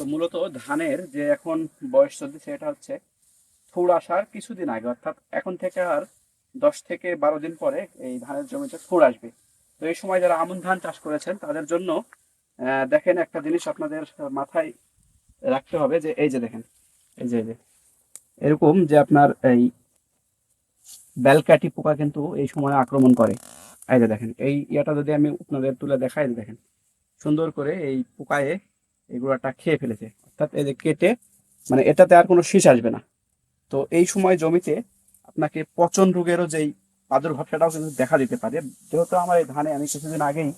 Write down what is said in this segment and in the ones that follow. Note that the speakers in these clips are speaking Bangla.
তো মূলত ধানের যে এখন বয়স চলতেছে, এটা হচ্ছে থুড় আসার কিছুদিন আগে, অর্থাৎ এখন থেকে আর দশ থেকে বারো দিন পরে এই ধানের জমিতে থুড় আসবে। তো এই সময় যারা আমন ধান চাষ করেছেন, তাদের জন্য দেখেন একটা জিনিস আপনাদের মাথায় রাখতে হবে যে, এই যে দেখেন, এই যে যে, এরকম যে আপনার এই বেলকাটি পোকা কিন্তু এই সময় আক্রমণ করে। এই যে দেখেন, এই ইয়াটা যদি আমি আপনাদের তুলে দেখাই, দেখেন, সুন্দর করে এই পোকায়ে এই খেয়ে ফেলেছে। অর্থাৎ এই যে কেটে মানে এটাতে আর কোনো শীষ আসবে না। তো এই সময় জমিতে আপনাকে পচন রোগেরও যেই প্রাদুর্ভাব সেটাও কিন্তু দেখা দিতে পারে। যেহেতু আমার এই ধানে আমি কিছুদিন আগেই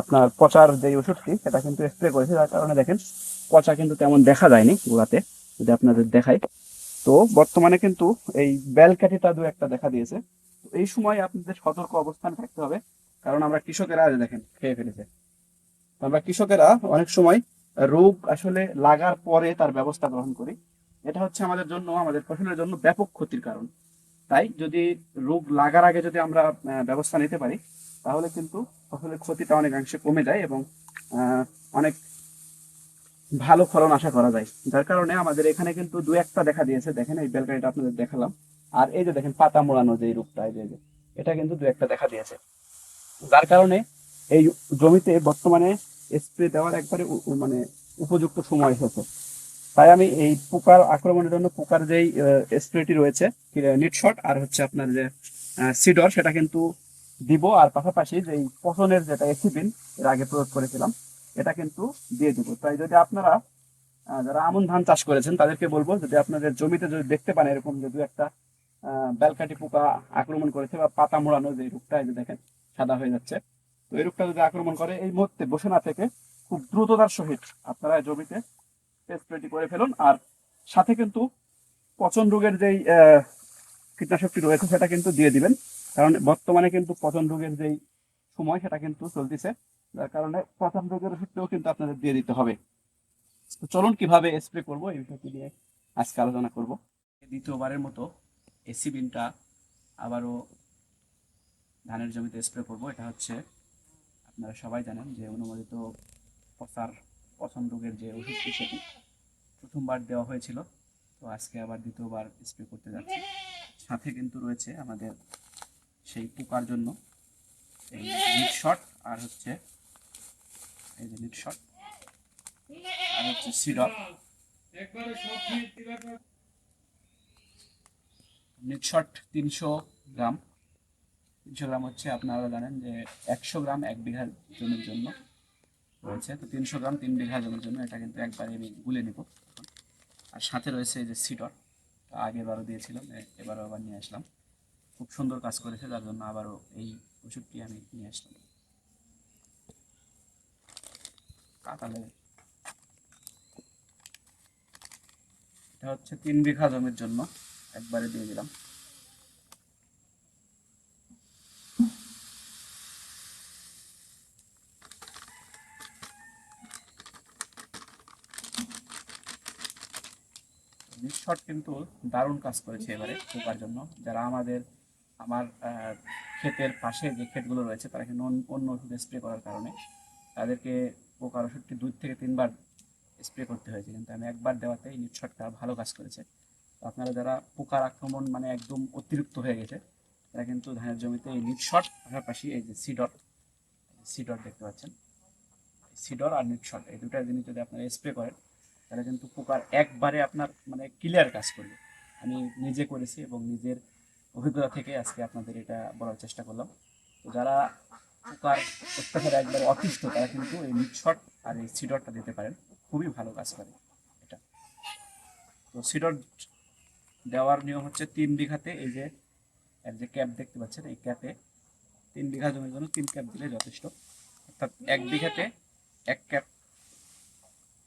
আপনার পচার যে ওষুধটি, সেটা কিন্তু স্প্রে করেছি। যার কারণে দেখেন, পচা কিন্তু তেমন দেখা যায়নি গুঁড়াতে যদি আপনাদের দেখাই। তো বর্তমানে কিন্তু এই বেলকাঠিটা দু একটা দেখা দিয়েছে। তো এই সময় আপনাদের সতর্ক অবস্থান থাকতে হবে। কারণ আমরা কৃষকেরা আজ দেখেন, খেয়ে ফেলেছে। আমরা কৃষকেরা অনেক সময় রোগ আসলে লাগার পরে তার ব্যবস্থা গ্রহণ করি। এটা হচ্ছে আমাদের জন্য আমাদের ফসলের জন্য ব্যাপক ক্ষতির কারণ। তাই যদি রোগ লাগার আগে যদি আমরা ব্যবস্থা নিতে পারি তাহলে কিন্তু ফসলের ক্ষতিটা অনেকাংশে কমে যায় এবং অনেক ভালো ফলন আশা করা যায়। যার কারণে আমাদের এখানে কিন্তু দু একটা দেখা দিয়েছে। দেখেন এই বেলকারিটা আপনাদের দেখালাম। আর এই যে দেখেন পাতা মোড়ানো যে রূপটা এই যে, এটা কিন্তু দু একটা দেখা দিয়েছে। যার কারণে এই জমিতে বর্তমানে স্প্রে দেওয়ার একবারে মানে উপযুক্ত সময় এসেছে তাই আমি এই পোকার আক্রমণের জন্য পোকার যেই স্প্রেটি রয়েছে নিটশট আর হচ্ছে আপনার যে সিডর সেটা কিন্তু দিব আর পাশাপাশি যে পচনের যেটা এসিবিন এর আগে প্রয়োগ করেছিলাম এটা কিন্তু দিয়ে দিব। তাই যদি আপনারা যারা আমন ধান চাষ করেছেন তাদেরকে বলব যদি আপনাদের জমিতে যদি দেখতে পান এরকম যদি একটা আহ, বেলকাঠি পোকা আক্রমণ করেছে বা পাতা মোড়ানো যে রোগটা এই যে দেখেন সাদা হয়ে যাচ্ছে তো এই রোগটা যদি আক্রমণ করে, এই মুহূর্তে বসে না থেকে খুব দ্রুততার সহিত আপনারা জমিতে স্প্রেটি করে ফেলুন। আর সাথে কিন্তু পচন রোগের যেই কীটনাশকটি রয়েছে, সেটা কিন্তু দিয়ে দিবেন। কারণ বর্তমানে কিন্তু পচন রোগের যেই সময়, সেটা কিন্তু চলতেছে। যার কারণে পচন রোগের ওষুধটাও কিন্তু আপনাদের দিয়ে দিতে হবে। তো চলুন কীভাবে স্প্রে করব, এই বিষয়টি নিয়ে আজকে আলোচনা করব। দ্বিতীয়বারের মতো এসি বিনটা আবারও ধানের জমিতে স্প্রে করব। এটা হচ্ছে আপনারা সবাই জানেন যে অনুমোদিত পচার পছন্দ রোগের যে ওষুধটি সেটি প্রথমবার দেওয়া হয়েছিল। তো আজকে আবার দ্বিতীয়বার স্প্রে করতে যাচ্ছি। সাথে কিন্তু রয়েছে আমাদের সেই পোকার জন্য এই নিট শট আর হচ্ছে এই যে নিট শট আর হচ্ছে সিডপ নিট শট তিনশো গ্রাম। তিনশো হচ্ছে আপনারা জানেন যে একশো গ্রাম এক বিঘা জমির জন্য রয়েছে। তো তিনশো গ্রাম তিন বিঘা জমির জন্য এটা কিন্তু একবারে আমি গুলে নিব। আর সাথে রয়েছে যে সিডর আগেরবারও দিয়েছিলাম এবারও আবার নিয়ে আসলাম। খুব সুন্দর কাজ করেছে, যার জন্য আবারও এই ওষুধটি আমি নিয়ে আসলাম। কাতালে এটা হচ্ছে তিন বিঘা জমির জন্য একবারে দিয়ে দিলাম। নিঃশট কিন্তু দারুণ কাজ করেছে এবারে পোকার জন্য। যারা আমাদের, আমার ক্ষেতের পাশে যে ক্ষেতগুলো রয়েছে, তারা কিন্তু অন্য- ওষুধ স্প্রে করার কারণে তাদেরকে পোকার ওষুধটি দুই থেকে তিনবার স্প্রে করতে হয়েছে। কিন্তু আমি একবার দেওয়াতে নিঃশটটা ভালো কাজ করেছে। তো আপনারা যারা পোকার আক্রমণ মানে একদম অতিরিক্ত হয়ে গেছে, তারা কিন্তু ধানের জমিতে এই নিটশট পাশাপাশি এই যে সিডর সিডর দেখতে পাচ্ছেন। সিডর আর নিটশট এই দুটা জিনিস যদি আপনারা স্প্রে করেন তাহলে কিন্তু পোকার একবারে আপনার মানে ক্লিয়ার কাজ করবে। আমি নিজে করেছি এবং নিজের অভিজ্ঞতা থেকে আজকে আপনাদের এটা বলার চেষ্টা করলাম। তো যারা পোকার অত্যাচারে একবারে অতিষ্ঠ, তারা কিন্তু এই মিটশট আর এই সিডরটা দিতে পারেন। খুবই ভালো কাজ করে এটা। তো সিডর দেওয়ার নিয়ম হচ্ছে তিন বিঘাতে এই যে, এর যে ক্যাপ দেখতে পাচ্ছেন, এই ক্যাপে তিন বিঘা জমির জন্য তিন ক্যাপ দিলে যথেষ্ট। অর্থাৎ এক বিঘাতে এক ক্যাপ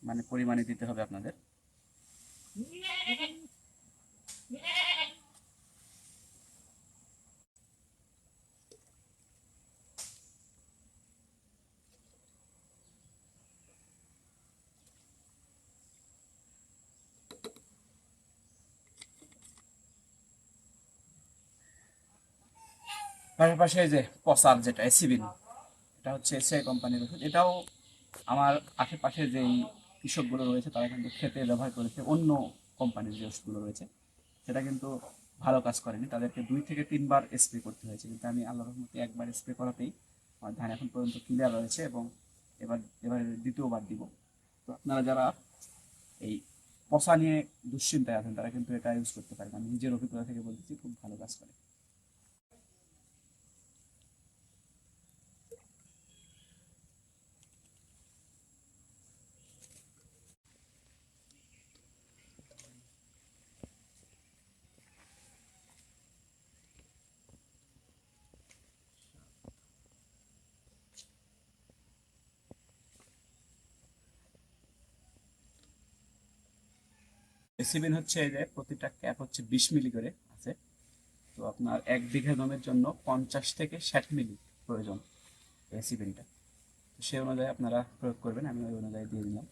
মানে পরিমাণে দিতে হবে আপনাদের। পাশাপাশি এই যে পসার যেটা, এসিবিন, এটা হচ্ছে এসিআই কোম্পানির ওষুধ। এটাও আমার আশেপাশে যেই কৃষকগুলো রয়েছে, তারা কিন্তু খেতে ব্যবহার করেছে, অন্য কোম্পানির যে ওষুধগুলো রয়েছে। সেটা কিন্তু ভালো কাজ করেনি। তাদেরকে দুই থেকে তিনবার স্প্রে করতে হয়েছে। কিন্তু আমি আল্লাহ রহমতে একবার স্প্রে করাতেই আমার ধান এখন পর্যন্ত ক্লিয়ার রয়েছে এবং এবার এবার দ্বিতীয়বার দিব। তো আপনারা যারা এই পচা নিয়ে দুশ্চিন্তায় আছেন, তারা কিন্তু এটা ইউজ করতে পারেন। আমি নিজের অভিজ্ঞতা থেকে বলতেছি খুব ভালো কাজ করে। এসিবিন হচ্ছে এই যে প্রতিটা ক্যাপ হচ্ছে বিশ মিলি করে আছে। তো আপনার এক বিঘা জমির জন্য পঞ্চাশ থেকে ষাট মিলি প্রয়োজন এসিবিনটা তো সেই অনুযায়ী আপনারা প্রয়োগ করবেন, আমি ওই অনুযায়ী দিয়ে দিলাম।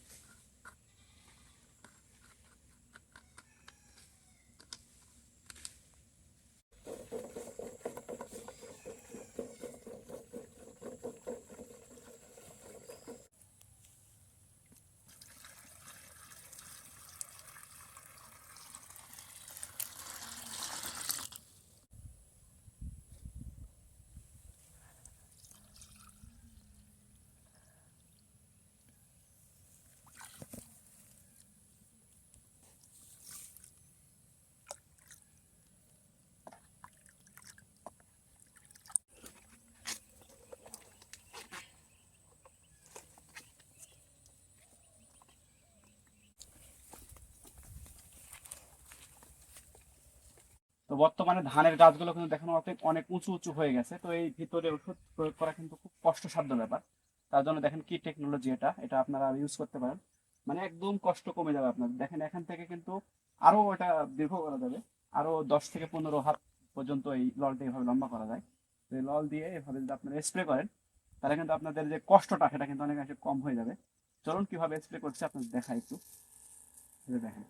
তো বর্তমানে ধানের গাছগুলো কিন্তু দেখানো অনেক অনেক উঁচু উঁচু হয়ে গেছে। তো এই ভিতরে ওষুধ প্রয়োগ করা কিন্তু খুব কষ্টসাধ্য ব্যাপার। তার জন্য দেখেন কি টেকনোলজি এটা এটা আপনারা ইউজ করতে পারেন। মানে একদম কষ্ট কমে যাবে আপনার। দেখেন এখান থেকে কিন্তু আরও এটা দীর্ঘ করা যাবে। আরও দশ থেকে পনেরো হাত পর্যন্ত এই ললটা এভাবে লম্বা করা যায়। তো এই লল দিয়ে এভাবে যদি আপনারা স্প্রে করেন, তাহলে কিন্তু আপনাদের যে কষ্টটা, সেটা কিন্তু অনেকাংশে কম হয়ে যাবে। চলুন কীভাবে স্প্রে করছে আপনাদের দেখা একটু। দেখেন।